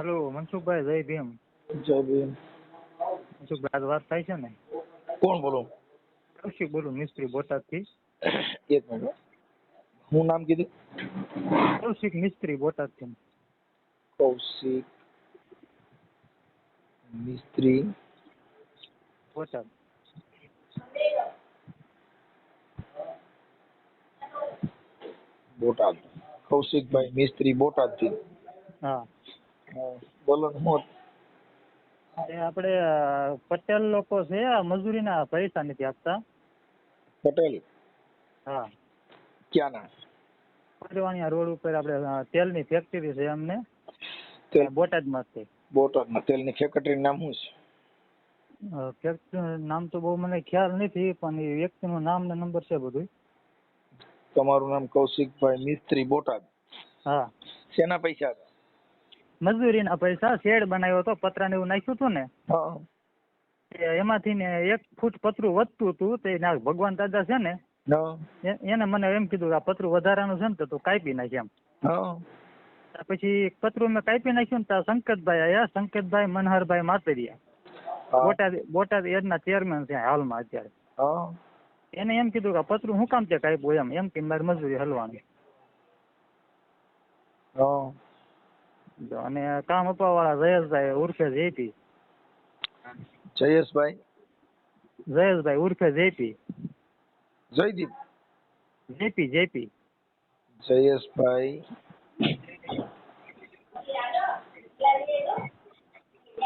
Hello Mansukhbhai જય ભીમ. જય ભીમ. મનસુખભાઈ આજ વાત થાય છે ને? કોણ બોલો? કૌશિક બોલું મિસ્ત્રી બોટાદથી. એક મિનિટ હો. હું નામ કીધું? કૌશિક મિસ્ત્રી બોટાદથી. કૌશિક મિસ્ત્રી. બોટાદ. બોટાદ. કૌશિકભાઈ મિસ્ત્રી બોટાદથી હા. બોલો ને હું એ આપણે પટેલ લોકો છે આ મજૂરીના પૈસા નથી આપતા. પટેલ? હા. ક્યાંના? પરવાણિયા રોડ ઉપર આપણે તેલની ફેક્ટરી છે અમને તેલ? બોટાદમાં છે. બોટાદમાં? તેલની ફેક્ટરી નામ શું છે? ફેક્ટરીનું નામ તો બહુ મને ખ્યાલ નથી પણ એ વ્યક્તિનું નામ ને નંબર છે બધું તમારું નામ કૌશિકભાઈ મિસ્ત્રી બોટાદ. હા. શેના પૈસા હતા? મજૂરીના પૈસા શેડ બનાવ્યો હતો પતરાને એવું નાખ્યું હતું ને એમાંથી ને એક ફૂટ પતરું વધતું હતું તે ભગવાન દાદા છે ને એને મને એમ કીધું આ પતરું વધારાનું છે ને તો તું કાપી નાખ એમ. પછી પતરું મેં કાપી નાખ્યું ને ત્યાં સંકેતભાઈ આયા સંકેતભાઈ મનહરભાઈ માતરિયા. બોટાદ બોટાદ એડના ચેરમેન છે હાલમાં અત્યારે. એને એમ કીધું કે પતરું હું કામ છે કાપ્યું એમ એમ કે મારી મજૂરી હલવાની. જો અને કામ અપાવવાળા જયેશભાઈ ઉર્ફે જેપી. જયેશભાઈ? જયેશભાઈ ઉર્ફે JP. Jaydeep? JP JP. Jayeshbhai?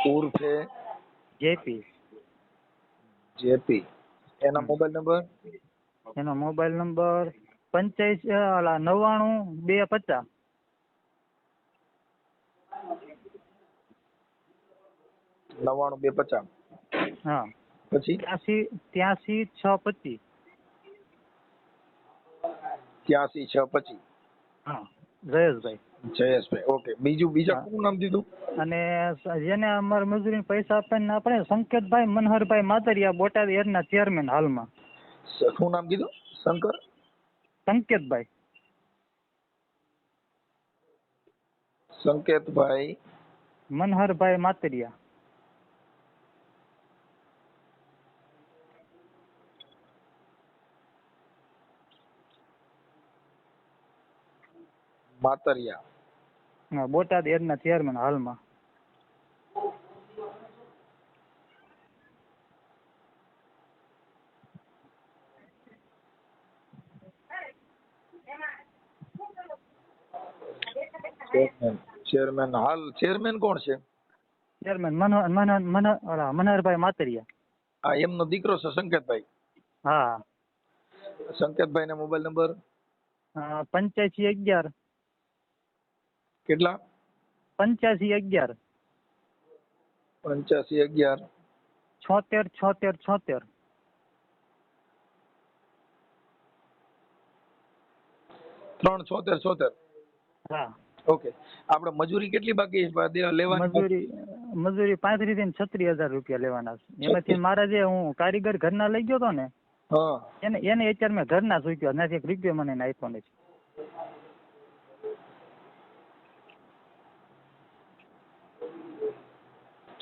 ઉર્ફે? જેપી. જેપી. એનો મોબાઈલ નંબર? એનો મોબાઈલ નંબર પંચ્યાસી નવ્વાણું બે પચાસ. નવ્વાણું બે પચાસ. હા. પછી? ત્યાંસી ત્યાંસી છ પચીસ. ત્યાંસી છ પચીસ. હા. જયેશભાઈ. જયેશભાઈ ઓકે. બીજું બીજા કોનું નામ દીધું? અને જેને અમારા મજૂરી પૈસા આપવાને આપણે સંકેતભાઈ મનહરભાઈ માતરિયા બોટાદ એરના ચેરમેન હાલમાં. શું નામ કીધું? શંકર? સંકેતભાઈ. સંકેતભાઈ. મનહરભાઈ માતરિયા. માતરિયા હા, બોટાદ એડના ચેરમેન હાલમાં ચેરમેન ચેરમેન હાલ ચેરમેન કોણ છે ચેરમેન મનોહર મનોહર મનોહર ઓલા મનહરભાઈ માતરિયા આ એમનો દીકરો છે સંકેતભાઈ હા સંકેતભાઈ ના મોબાઈલ નંબર અ, પંચ્યાસી અગિયાર કેટલા? પંચ્યાસી અગિયાર. પંચ્યાસી અગિયાર. છોતેર છોતેર છોતેર. ત્રણ છોતેર છોતેર. હા. ઓકે. આપણે મજૂરી કેટલી બાકી છે? લેવાની? મજૂરી મજૂરી પાંત્રીસથી છત્રીસ હજાર રૂપિયા લેવાના છે. એમાંથી મારા જે હું કારીગર ઘરના લઈ ગયો તો ને એને એને અત્યારે મેં ઘરના સૂચ્યો નથી એક રૂપિયો મને આપ્યો નથી.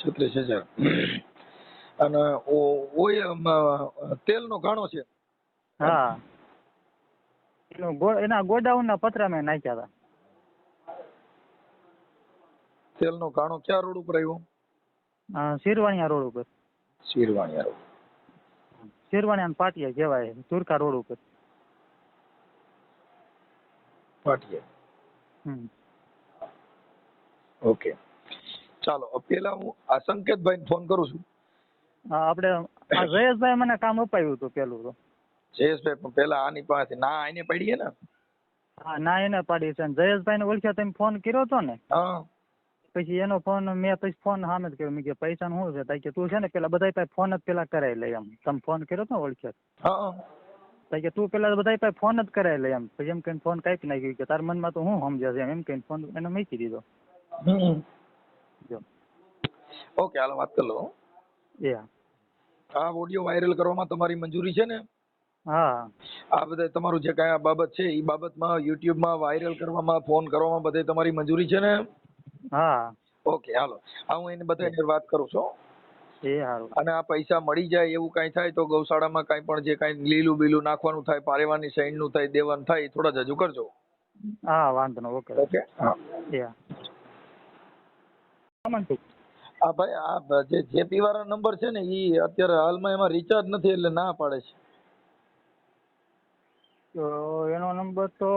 છત્રીસ હજાર અને તેલનો ઘાણો છે. હા. એના ગોડાઉન ના પતરા મેં નાખ્યા હતા. તેલનો ઘાણો ક્યાં રોડ ઉપર આવ્યો? શિરવાણિયા રોડ ઉપર. શિરવાણિયા રોડ. શિરવાણિયા પાટિયા કહેવાય તુરકા રોડ ઉપર. પાટિયા. હમ. ઓકે. ચાલો પેલા હું આ સંકેતભાઈને ફોન કરું છું. આપણે જયેશભાઈ મને કામ અપાયું હતું પેલું તો. જયેશભાઈ પણ પેલા આની પાસે ના આઈને પડીએ ને? હા ના એને પાડી છે. જયેશભાઈ ને ઓળખ્યા તમે ફોન કર્યો હતો ને? હા. પછી એનો ફોન મેં પછી ફોન સામે જ કર્યો. મેં કે પૈસા શું છે? કે તું છે ને પેલા બધા પાસે ફોન જ પેલા કરાવી લે એમ. તમે ફોન કર્યો ને ઓળખ્યા? કે તું પેલા બધા પાસે ફોન જ કરાવી લે એમ. પછી એમ કહીને ફોન કાપી નાખ્યો. કે તારા મનમાં તો હું સમજે છે? એમ કહીને ફોન એને મૂકી દીધો. ઓકે હાલ વાત કરી લો. આ ઓડિયો વાયરલ કરવામાં તમારી મંજૂરી છે ને? હા. આ બધા તમારું જે કાંઈ બાબત છે એ બાબતમાં યુટ્યુબમાં વાયરલ કરવામાં ફોન કરવામાં બધે તમારી મંજૂરી છે ને? હા. ઓકે હાલો. આ હું એને બધાને વાત કરું છું. એ સારું અને આ પૈસા મળી જાય એવું કાંઈ થાય તો ગૌશાળામાં કાંઈ પણ જે કાંઈ લીલું બીલું નાખવાનું થાય પારેવાની સૈનનું થાય દેવાનું થાય થોડા જજુ કરજો. હા વાંધો નહીં ઓકે. ઓકે હા? આ ભાઈ આ જે જેપી વાળા નંબર છે ને એ અત્યારે હાલમાં એમાં રિચાર્જ નથી એટલે ના પાડે છે. તો એનો નંબર તો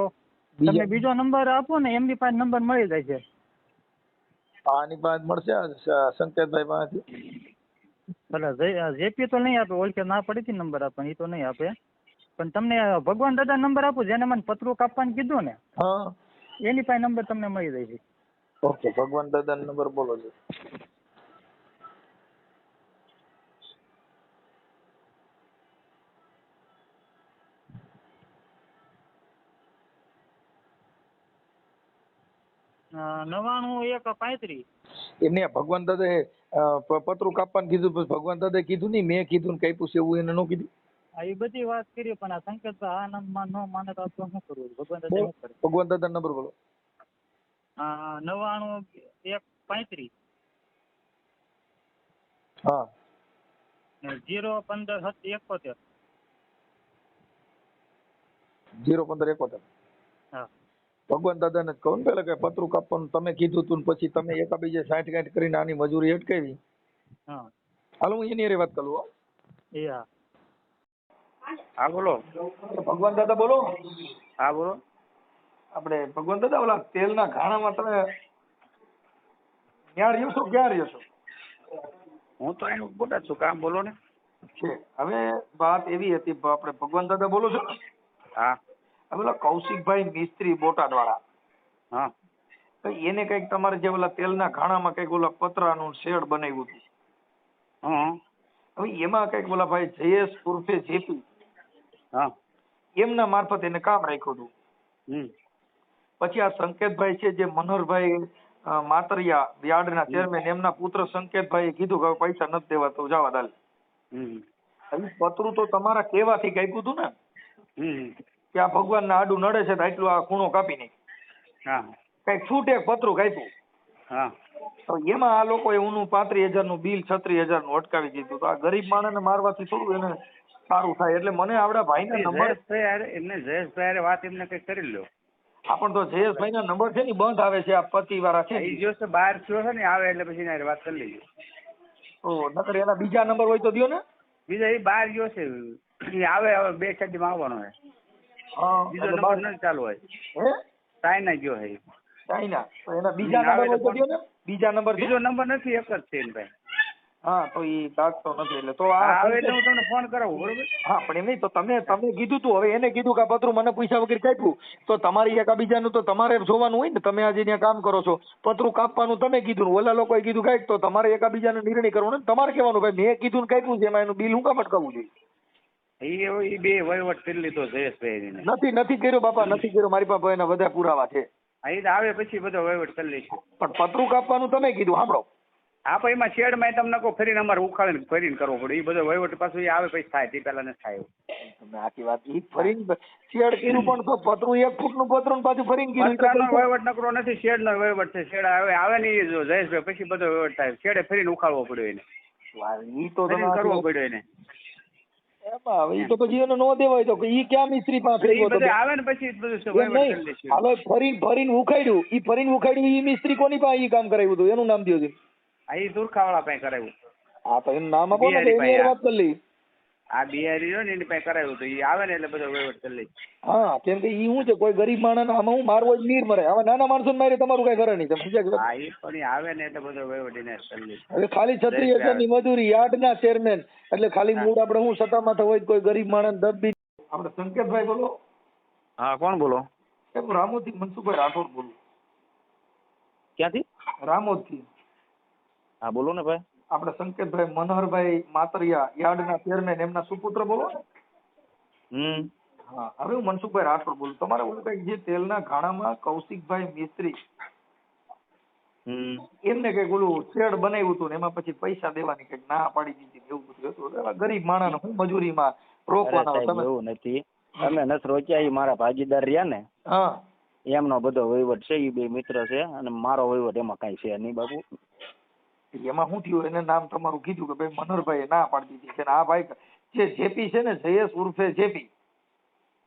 તમે બીજો નંબર આપો ને એમની પાસે નંબર મળી જાય છે. આની પાસે મળશે સંકેતભાઈ પાસેથી. એટલે જેપી તો નહીં આપે ઓળખે ના પડી હતી નંબર આપે એ તો નહીં આપે. પણ તમને ભગવાન દાદા નંબર આપો જેને મને પત્રો કાપવાનું કીધું ને એની પાસે નંબર તમને મળી જાય છે. ઓકે ભગવાન દાદા નંબર બોલો છો. નવાણું એક પાંત્રીસ. એમને ભગવાન પ- પતરું કાપવાનું કીધું ભગવાન દાદાએ કીધું નહીં મેં કીધું ને કાપ્યું છે એવું એને ન કીધું. આ એ બધી વાત કરી પણ આ સંકેત આનંદમાં ન માને તો આપણે શું કરવું? ભગવાન દાદા શું કરે? ભગવાન દાદા નંબર બોલો. નવાણું એક પાંત્રીસ. હા. જીરો પંદર એકોતેર. જીરો પંદર એકોતેર. હા. ભગવાન દાદાને જ કહું ને પેલા કે પતરું કાપવાનું તમે કીધું તું પછી તમે એકાબીજે સાઠ ગાંઠ કરીને આની મજૂરી અટકાવી. હાલો હું એની વાત કરું હા. બોલો. ભગવાન દાદા બોલો. હા બોલો. આપણે ભગવાન દાદા ઓલા તેલના ઘાણામાં તમે ક્યાં રહ્યો છો ક્યાં રહ્યો છો હું તો એનું બોટા છું કામ બોલો ને. છે. હવે વાત એવી હતી આપડે આપણે ભગવાન દાદા બોલો છો? હા. ઓલા કૌશિકભાઈ મિસ્ત્રી બોટાદ વાળા હા એને કંઈક તમારે જે ઓલા તેલના ઘાણામાં કંઈક ઓલા પતરાનું શેડ બનાવ્યું હતું. હવે એમાં કંઈક ઓલા ભાઈ જયેશ ઉર્ફે જેપી. હા. એમના મારફત એને કામ રાખ્યું હતું. હમ. પછી આ સંકેતભાઈ છે જે મનોહરભાઈ માતરિયા યાર્ડના ચેરમેન એમના પુત્ર સંકેતભાઈ કીધું કે પૈસા નથી દેવા તો જવા દાલ પતરું તો તમારા કહેવાથી કાપ્યું હતું ને. કે આ ભગવાનને આડું નડે છે તો આટલું આ ખૂણો કાપી નાખી. હા. કંઈક છૂટે પતરું કાપ્યું. હા. તો એમાં આ લોકોએ ઊનું પાંત્રીસ હજારનું બિલ છત્રીસ હજારનું અટકાવી દીધું. તો આ ગરીબ માણસને મારવાથી થોડું એને સારું થાય. એટલે મને આવડા ભાઈના નંબર એમને જયેશભાઈ વાત એમને કઈ કરી લો હા પણ તો જયેશભાઈના નંબર છે ને બંધ આવે છે. આ પતિ વાળા છે એ જો બહાર થયો છે ને આવે એટલે પછી એના વાત કરી લેજો. ઓ નકર એના બીજા નંબર હોય તો દયો ને. બીજા એ બહાર ગયો છે. આવે હવે બે છઠ્ઠીમાં આવવાનો છે. બીજો નંબર બાર- ચાલુ હોય. હે? ગયો હે. તો એના બીજા નંબર તો તો ને? બીજા નંબર બીજો નંબર નથી એક જ છે ભાઈ. હા તો ઈ દાખતો નથી એટલે તો આ આવે એટલે હું તમને ફોન કરાવું બરોબર? હા પણ એમ નહીં તો તમે તમે કીધું તું હવે એને કીધું કે આ પતરું મને પૈસા વગર કાપ્યું. તો તમારી એક બીજાનું તો તમારે જોવાનું હોય ને તમે આજે ત્યાં કામ કરો છો. પતરું કાપવાનું તમે કીધું ઓલા લોકોએ કીધું કાંઈક તો તમારે એક એકાબીજાનો નિર્ણય કરવો ને તમારે કહેવાનું ભાઈ મેં કીધું ને કાપ્યું છે એમાં એનું બિલ હું કામ અટકાવવું જોઈએ? એ બે વહીવટ કરી લીધો જયેશભાઈ નથી નથી કર્યો બાપા નથી કર્યો. મારી પાસે એના બધા પુરાવા છે. તો આવે પછી બધો વહીવટ કરી લઈશું. પણ પતરું કાપવાનું તમે કીધું સાંભળો. હા પણ એમાં શેડમાં તમને કહું ફરીને અમારે ઉખાડીને ફરીને કરવો પડે. એ બધો વહીવટ પાછું એ આવે પછી થાય તે પહેલા નથી થાય તમે આખી વાત ઈ ફરીને શેડ કીધું પણ તો પતરું એક ફૂટનું પતરું પાછું ફરીને કીધું. પતરાનો વહીવટ નકરો નથી શેડનો વહીવટ છે. શેડ આવે આવે ને એ જો જયેશભાઈ પછી બધો વહીવટ થાય. શેડે ફરીને ઉખાડવો પડ્યો એને. ઈ તો તમે કરવો પડ્યો એને. હવે ઈ તો પછી એને નો દેવાય તો ઈ ક્યાં મિસ્ત્રી પાસે એ આવે ને પછી હાલો ફરીને ફરીને ઉખાડ્યું. ઈ ફરીને ઉખાડ્યું ઈ મિસ્ત્રી કોની પાસે ઈ કામ કરાવ્યું હતું? એનું નામ દ્યો છે. આ એ તુરખાવાળા પાસે કરાવ્યું. હા તો એનું નામ આપો ને વાત કરી લઈ આ બિહારી રહ્યો ને એની પાસે કરાવ્યું તો એ આવે ને એટલે બધો વહીવટ કરી લઈ હા કેમ કે ઈ શું છે કોઈ ગરીબ માણસ આમાં હું મારવો જ નીર મરે. હવે નાના માણસો મારી તમારું કઈ કરે નહીં. તમે સમજ્યા હા એ પણ આવે ને એટલે બધો વહીવટ એને કરી લઈશું હવે ખાલી છત્રીસ હજારની મજૂરી યાર્ડના ચેરમેન. એટલે ખાલી મૂળ આપણે હું સત્તા માથે હોય કોઈ ગરીબ માણસ દબી. આપણે સંકેતભાઈ બોલો. હા કોણ બોલો? એમ રામોદથી મનસુખભાઈ રાઠોડ બોલું. ક્યાંથી? રામોદથી હા બોલો ને ભાઈ. આપણે સંકેતભાઈ મનોહરભાઈ માતરિયા યાર્ડના ચેરમેન એમના સુપુત્ર બોલો હમ. હા હવે હું મનસુખભાઈ રાઠોડ બોલું. તમારે ઓલું કંઈક જે તેલના ઘાણામાં કૌશિકભાઈ મિસ્ત્રી એમને કંઈક ઓલું શેડ બનાવ્યું હતું ને એમાં પછી પૈસા દેવાની કંઈક ના પાડી દીધી એવું બધું હતું. ગરીબ માણસને હું મજૂરીમાં રોકવાના તમે? એવું નથી. અમે નસ રોચ્યા એ મારા ભાગીદાર રહ્યા ને. હા. એમનો બધો વહીવટ છે એ બે મિત્ર છે અને મારો વહીવટ એમાં કઈ છે નહીં બાપુ. એમાં શું થયું? એને નામ તમારું કીધું કે ભાઈ મનોહરભાઈ ના પાડી દીધી છે. આ ભાઈ જે જેપી છે ને જયેશ ઉર્ફે જેપી.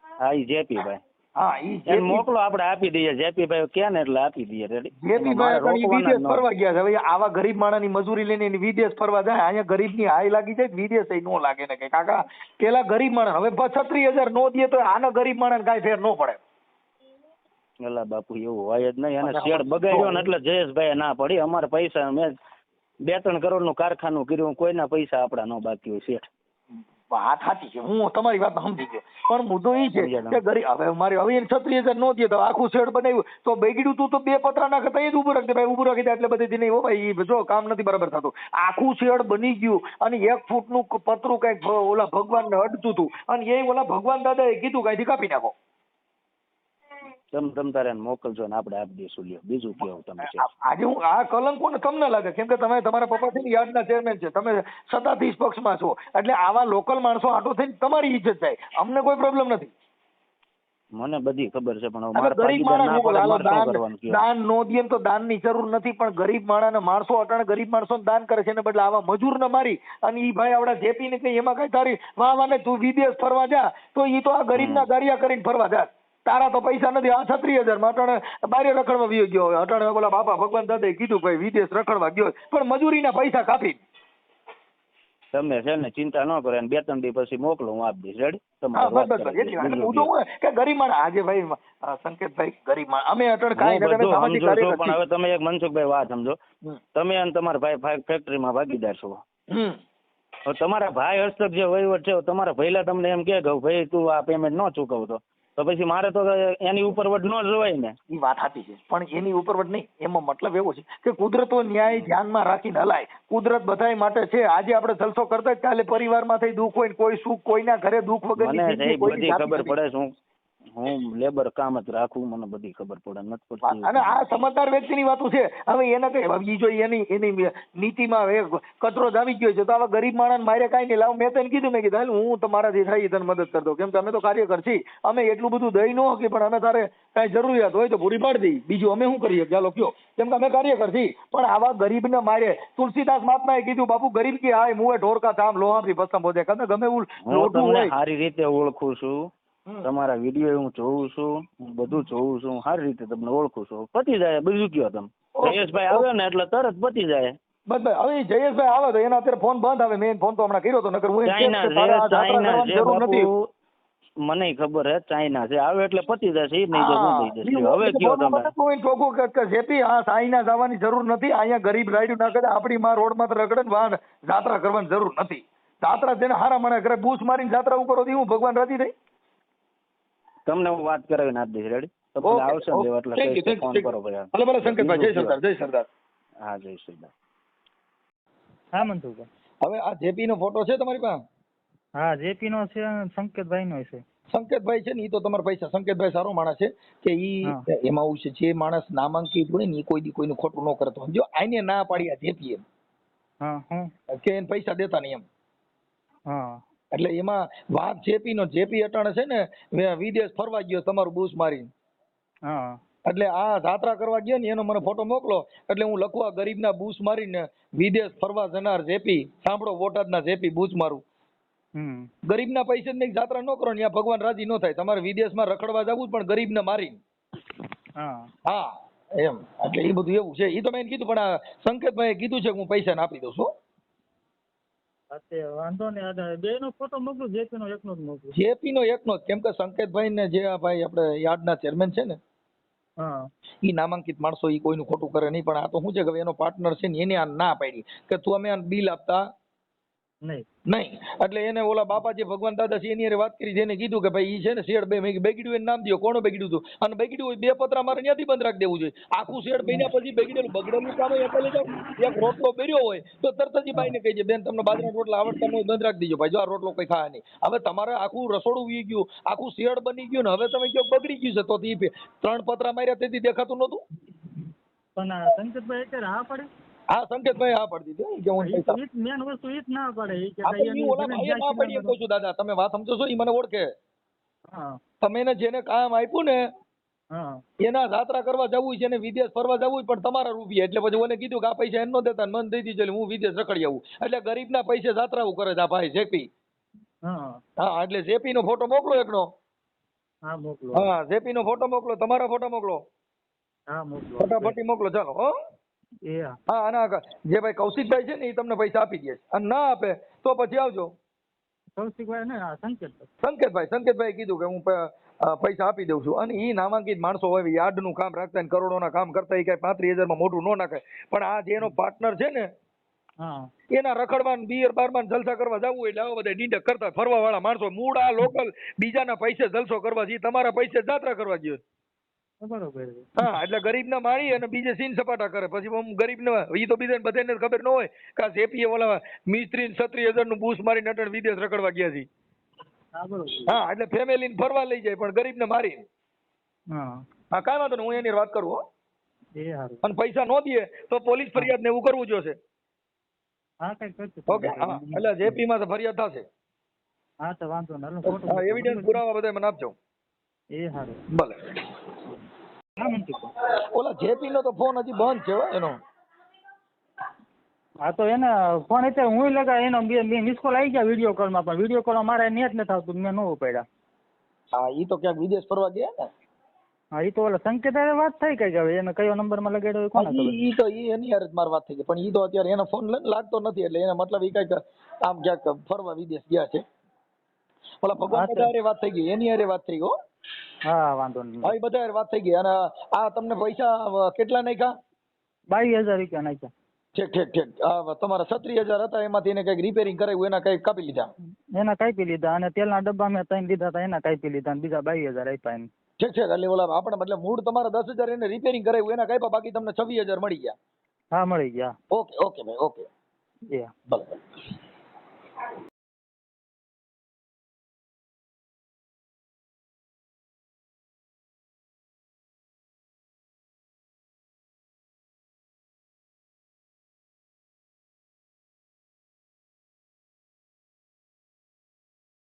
હા ઈ જેપી ભાઈ. હા ઈ જે મોકલો આપણે આપી દઈએ. જેપી ભાઈ કે ને એટલે આપી દઈએ. રેડી? જેપી ભાઈ ઈ રોકવાના જ વિદેશ ફરવા ગયા છે. હવે આવા ગરીબ માણસની મજૂરી લઈને એની વિદેશ ફરવા જાય. અહીંયા ગરીબની હાઈ લાગી જાય વિદેશ નો લાગે ને કે કાકા પેલા ગરીબ માણસ હવે છત્રીસ હજાર નો દે તો આના ગરીબ માણસ કાંઈ ફેર નો પડે. એલા બાપુ એવું હોય જ નહીં. અને શેડ બગાડ્યો ને એટલે જયેશભાઈ ના પડી. અમારે પૈસા મેં બે ત્રણ કરોડનું કારખાનું કર્યું કોઈના પૈસા આપડા ન બાકી હોય શેઠ. વાત સાચી છે. હું તમારી વાત સમજી ગયો. પણ મુદ્દો એ છે કે ગરીબ હવે મારે હવે છત્રીસ હજાર નો દે તો આખું શેડ બનાવ્યું. તો બગડ્યું તું તો બે પતરા નાખે તો એ જ ઉભું રાખી ભાઈ ઉભું રાખી દે એટલે બધી નહીં હો ભાઈ જો કામ નથી બરાબર થતું. આખું શેડ બની ગયું અને એક ફૂટનું નું પતરું કંઈક ઓલા ભગવાનને અડતું હતું અને એ ઓલા ભગવાન દાદાએ કીધું કાંઈથી કાપી નાખો. તમ તમ તારે મોકલજો ને આપણે આપી દઈશું લ્યો. બીજું કેવું તમે છે આજે હું આ કલંકો ને તમને લાગે? કેમ કે તમે તમારા પપ્પા છે ને યાર્ડના ચેરમેન છે. તમે સત્તાધીશ પક્ષમાં છો. એટલે આવા લોકલ માણસો આટો થઈને તમારી ઇજ્જત જાય અમને કોઈ પ્રોબ્લેમ નથી. મને બધી ખબર છે પણ માણસ ના દાન નો દે ને દાનની જરૂર નથી પણ ગરીબ માણસને માણસો અટાણે ગરીબ માણસો દાન કરે છે ને બદલે આવા મજૂર ને મારી અને ઈ ભાઈ આવડા જેપી ને કઈ એમાં કઈ તારી વાહ વાહ ને તું વિદેશ ફરવા જા તો ઈ તો આ ગરીબ ના ગારિયા કરીને ફરવા જા. તારા તો પૈસા નથી. આ છત્રી હજાર. માં અટાણે બારે રખડવા વિયો ગયો હવે અટાણે બોલા બાપા ભગવાન દાદા કીધું ભાઈ વિદેશ રખડવા ગયો પણ મજૂરીના પૈસા કાપી. તમે છે ને ચિંતા ન કરો. બે ત્રણ દી પછી મોકલો હું આપી દઈશ. રેડી હવે તમે એક મનસુખભાઈ વાત સમજો. તમે અને તમારા ભાઈ ફેક્ટરીમાં ભાગીદાર છો. તમારા ભાઈ હસ્તક જે વહીવટ છે તમારા ભાઈલા તમને એમ કે ભાઈ તું આ પેમેન્ટ ન ચૂકવતો. તો પછી મારે તો એની ઉપર વટ ન જોવાય ને. એ વાત સાચી છે. પણ એની ઉપરવટ નહીં. એમાં મતલબ એવો છે કે કુદરતો ન્યાય ધ્યાનમાં રાખીને હલાય. કુદરત બધા માટે છે. આજે આપણે જલસો કરતા કાલે પરિવારમાં થઈ દુઃખ હોય ને કોઈ સુખ કોઈના ઘરે દુઃખ વગર મને બધી ખબર પડે છે. હું હું લેબર કામ જ રાખું મને બધી ખબર પડે નથી પડતી અને આ સમજદાર વ્યક્તિની વાતો છે. હવે એને કઈ જો એની એની નીતિમાં કચરો જામી ગયો છે. તો હવે ગરીબ માણસ મારે કાંઈ નહીં. લાવ મેં તને કીધું મેં કીધું હું તમારાથી થાય તને મદદ કરી દઉં. કેમ કે અમે તો કાર્યકર છી અમે એટલું બધું દઈ ન હકી પણ અમે તારે કાંઈ જરૂરિયાત હોય તો પૂરી પાડી દઈ બીજું અમે શું કરીએ? ચાલો કયો. કેમ કે અમે કાર્યકર છી પણ આવા ગરીબને મારે તુલસીદાસ મહાત્માએ કીધું બાપુ ગરીબ કે હાય મુએ ઢોરકા થામ લોહાથી ભસ્મ બોધે ગમે એવું લોટું હોય. સારી રીતે ઓળખું છું. તમારા વીડિયો હું જોઉં છું હું બધું જોઉં છું સારી રીતે તમને ઓળખું છું. પતી જાય બીજું કયો તમે? જયેશભાઈ આવે ને એટલે તરત પતી જાય. બસ હવે જયેશભાઈ આવે તો એના અત્યારે ફોન બંધ આવે મેં ફોન તો હમણાં કર્યો હતો નકર હું જરૂર નથી. મને ખબર હે ચાઇના છે. આવે એટલે પતી જશે એ નહીં થઈ જશે? હવે કયો તમે? કોઈ ચોખ્ખું કે- જેપી આ ચાઇના જવાની જરૂર નથી અહીંયા ગરીબ રાઈડ ના કરે આપણી માં રોડમાં રગડે ને વાહન જાત્રા કરવાની જરૂર નથી. જાત્રા જેને હારા મને ઘરે બૂસ મારીને જાત્રા ઉપર દી હું ભગવાન રાજી થઈ? તમને હું વાત કરાવીને આપી દઈશ. રેડી તમને આવશે ને જેવા એટલે ફોન કરો ભાઈ ભલે ભલે સંકેતભાઈ જય સરદાર જય સરદાર. હા જય સરદાર. હા મનસુખભાઈ હવે આ જેપી નો ફોટો છે તમારી પાસે? હા જેપી નો છે સંકેતભાઈ નો છે. સંકેતભાઈ છે ને એ તો તમારા પૈસા સંકેતભાઈ સારો માણસ છે કે ઈ એમાં આવું છે જે માણસ નામાંકિત હોય ને એ કોઈ દી કોઈનું ખોટું ન કરતો. સમજો આને ના પાડી આ જેપી એમ કે એને પૈસા દેતા નહીં એમ. હા. એટલે એમાં વાત જેપી નો જેપી અટાણે છે ને વિદેશ ફરવા ગયો તમારું બૂસ મારીને. હા. એટલે આ જાત્રા કરવા ગયો ને એનો મને ફોટો મોકલો. એટલે હું લખવા ગરીબ ગરીબના બૂસ મારીને વિદેશ ફરવા જનાર જેપી સાંભળો બોટાદના જેપી બૂસ મારું. ગરીબ ગરીબના પૈસે જ જાત્રા ન કરો ને ભગવાન રાજી ન થાય. તમારે વિદેશમાં રખડવા જવું પણ ગરીબને મારીને. હા. હા એમ. એટલે એ બધું એવું છે. એ તો મેં કીધું પણ આ સંકેતભાઈએ કીધું છે કે હું પૈસા આપી દઉં છું અત્યારે વાંધો નહીં બે નો ફોટો મોકલું જેપી નો એકનો જ મોકલું. જેપી નો એકનો જ કેમ કે સંકેતભાઈ ને જે આ ભાઈ આપણે યાર્ડના ચેરમેન છે ને હા. ઈ નામાંકિત માણસો ઈ કોઈનું ખોટું કરે નહીં પણ આ તો શું છે કે એનો પાર્ટનર છે ને એને આ ના પાડી. કે તું અમે બિલ આપતા નહીં. નહીં. એટલે એને ઓલા બાપાજી ભગવાન દાદા છે એની હારે વાત કરી જેને કીધું કે ભાઈ ઈ છે ને શેડ બે મેં બેગડ્યું એને નામ દો કોનો બેગડ્યું હતું? અને બેગડ્યું હોય બે પતરા મારે ત્યાંથી બંધ રાખી દેવું જોઈએ. આખું શેડ બન્યા પછી બેગડેલું બગડેલું કામ હોય એટલે જાવ એક રોટલો બેર્યો હોય તો તરત જ ઈ બાઈને કહી બેન તમને બાજરા રોટલા આવડતા હોય બંધ રાખી દેજો. ભાઈ જો આ રોટલો કોઈ ખાવા નહીં. હવે તમારે આખું રસોડું વી ગયું આખું શેડ બની ગયું ને હવે તમે કયો બગડી ગયું છે તો ત્રણ પતરા માર્યા તેથી દેખાતું નહોતું? પણ સંકેતભાઈ અત્યારે હા પડે? હા સંકેતભાઈ હા પડી દીધી કે હું પૈસા મેન વસ્તુ ઈ જ ના પડે ઈ કે ભાઈ ઓલા એની ભાઈએ ના પડી કહું છું દાદા તમે વાત સમજો છો ઈ મને ઓળખે. હા. તમે એને જેને કામ આપ્યું ને હા. એના જાત્રા કરવા જવું છે ને વિદેશ ફરવા જવું પણ તમારા રૂપિયા એટલે પછી ઓને કીધું કે આ પૈસા એમ નો દેતા મન દઈ દીધો એટલે હું વિદેશ રખડી આવું. એટલે ગરીબના પૈસે જાત્રાઓ કરે છે આ ભાઈ જેપી હા. હા એટલે જેપી નો ફોટો મોકલો એકનો. હા મોકલો. હા જેપી નો ફોટો મોકલો તમારા ફોટો મોકલો. હા મોકલો. ફટાફટી મોકલો ચાલો હો. હા. આના જે ભાઈ કૌશિકભાઈ છે ને એ તમને પૈસા આપી દે છે. અને ના આપે તો પછી આવજો. કૌશિકભાઈ ને હા સંકેતભાઈ. સંકેતભાઈ કીધું કે હું પૈસા આપી દઉં છું. અને એ નામાંકિત માણસો હોય યાર્ડનું કામ રાખતા ને કરોડોના કામ કરતા એ કઈ પાંત્રીસ હજારમાં મોટું ન નાખે. પણ આ જેનો પાર્ટનર છે ને એના રખડવાન બિયર બારમાન જલસા કરવા જવું એટલે આવા બધા ડીંડક કરતા ફરવા વાળા માણસો મૂળ આ લોકલ બીજાના પૈસે જલસો કરવા જઈએ. તમારા પૈસે જાત્રા કરવા જોઈએ. બરોબર હા એટલે ગરીબને મારી અને બીજે સીન સપાટા કરે. પછી આમ ગરીબને ઈ તો બીજા બધાને ખબર ન હોય કે આ જેપીએ ઓલા મિસ્ત્રી છત્રી હજારનું બૂસ મારી નટણ વિદેશ રખડવા ગયા છે. હા એટલે ફેમિલી ફરવા લઈ જાય પણ ગરીબને મારી હા. કાંઈ વાંધો નહીં હું એની વાત કરું હો. અને પૈસા ન દે તો પોલીસ ફરિયાદ ને એવું કરવું જોશે. હા કઈ કરશું ઓકે હા એટલે જેપી માં તો ફરિયાદ થશે. હા તો વાંધો નહીં. એવિડન્સ પુરાવા બધા મને આપજો. એ સારું ભલે. મનસુખ ઓલા જેપી નો તો ફોન હજી બંધ છે એનો. હા તો એને ફોન એટલે હું લગા એનો બે બે મિસ કોલ આવી ગયા વીડિયો કોલમાં પણ વીડિયો કોલમાં મારે નેટ નથી આવતું મેં ન ઉપાડ્યા. હા ઈ તો ક્યાંક વિદેશ ફરવા ગયા ને? હા એ તો ઓલા સંકેત વાત થઈ કઈ હવે એને કયો નંબરમાં લગાડ્યો એ કોને ઈ ખબર? ઈ તો ઈ એની હારે માર વાત થઈ ગઈ પણ ઈ તો અત્યારે એનો ફોન લાગતો નથી એટલે એને મતલબ ઈ કંઈક આમ ક્યાંક ફરવા વિદેશ ગયા છે. ઓલા ભગવાન હારે વાત થઈ ગઈ એની હારે વાત થઈ ગઈ હો. હા વાંધો નહીં. હા ઈ બધા હારે વાત થઈ ગઈ. અને આ તમને પૈસા કેટલા નાખ્યા? બાવીસ હજાર રૂપિયા નાખ્યા. ઠીક ઠીક ઠીક. આ તમારા છત્રીસ હજાર હતા એમાંથી એને કંઈક રિપેરિંગ કરાવ્યું એના કંઈક કાપી લીધા? એના કાપી લીધા અને તેલના ડબ્બા મેં ત્રણ લીધા હતા એના કાપી લીધા અને બીજા બાવીસ હજાર આપ્યા એને ઠીક છે એટલે ઓલા આપણે એટલે મૂળ તમારા દસ હજાર એને રિપેરિંગ કરાવ્યું એના કાપ્યા બાકી તમને છવ્વીસ હજાર મળી ગયા. હા મળી ગયા. ઓકે ઓકે ભાઈ ઓકે. એ ભલે ભલે.